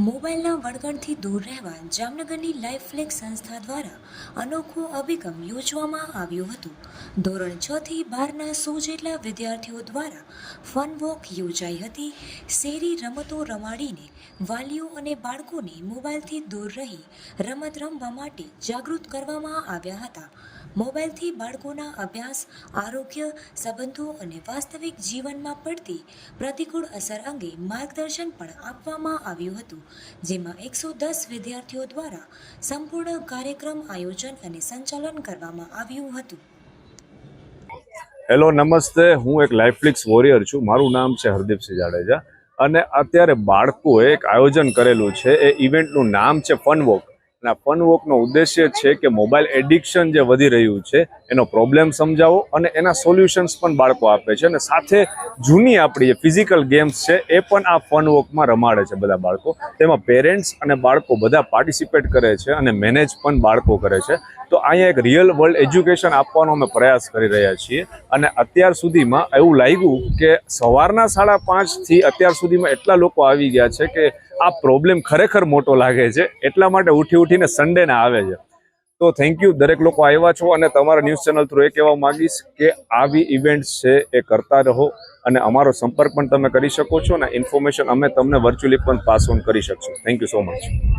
મોબાઈલના વળગણથી દૂર રહેવા જામનગરની લાઈફ ફ્લેક્સ સંસ્થા દ્વારા અનોખો અભિગમ યોજવામાં આવ્યો હતો. ધોરણ છ થી બારના સો જેટલા વિદ્યાર્થીઓ દ્વારા ફન વોક યોજાઈ હતી. શેરી રમતો રમાડીને વાલીઓ અને બાળકોને મોબાઈલથી દૂર રહી રમત રમવા માટે જાગૃત કરવામાં આવ્યા હતા. મોબાઈલથી બાળકોના અભ્યાસ, આરોગ્ય સંબંધો અને વાસ્તવિક જીવનમાં પડતી પ્રતિકૂળ અસર અંગે માર્ગદર્શન પણ આપવામાં આવ્યું હતું. જેમાં એકસો દસ વિદ્યાર્થીઓ દ્વારા સંપૂર્ણ કાર્યક્રમ આયોજન અને સંચાલન કરવામાં આવ્યું હતું. હેલો નમસ્તે. હું એક લાઈફલિક્સ વોરિયર છું. મારું નામ છે હરદીપસિંહ જાડેજા. અને અત્યારે બાળકોએ એક આયોજન કરેલું છે. એ ઇવેન્ટનું નામ છે ફન વોક અને આ ફન વોકનો ઉદ્દેશ્ય છે કે મોબાઈલ એડિક્શન જે વધી રહ્યું છે, એનો પ્રોબ્લેમ સમજાવો અને એના સોલ્યુશન્સ પણ બાળકો આપે છે. અને સાથે જૂની આપણી જે ફિઝિકલ ગેમ્સ છે, એ પણ આ ફન વોકમાં રમાડે છે બધા બાળકો. તેમાં પેરેન્ટ્સ અને બાળકો બધા પાર્ટિસિપેટ કરે છે અને મેનેજ પણ બાળકો કરે છે. તો અહીંયા એક રિયલ વર્લ્ડ એજ્યુકેશન આપવાનો અમે પ્રયાસ કરી રહ્યા છીએ. અને અત્યાર સુધીમાં એવું લાગ્યું કે સવારના સાડા પાંચથી અત્યાર સુધીમાં એટલા લોકો આવી ગયા છે કે આ પ્રોબ્લેમ ખરેખર મોટો લાગે છે. એટલા માટે ઉઠી ઉઠીને સન્ડેને આવે છે. તો થેન્ક યુ દરેક લોકો આવ્યા છો અને તમારા ન્યૂઝ ચેનલ થ્રુ એ કહેવા માંગીશ કે આવી ઇવેન્ટ્સ છે એ કરતા રહો અને અમારો સંપર્ક પણ તમે કરી શકો છો અને ઇન્ફોર્મેશન અમે તમને વર્ચ્યુઅલી પણ પાસ ઓન કરી શકશો. Thank you so much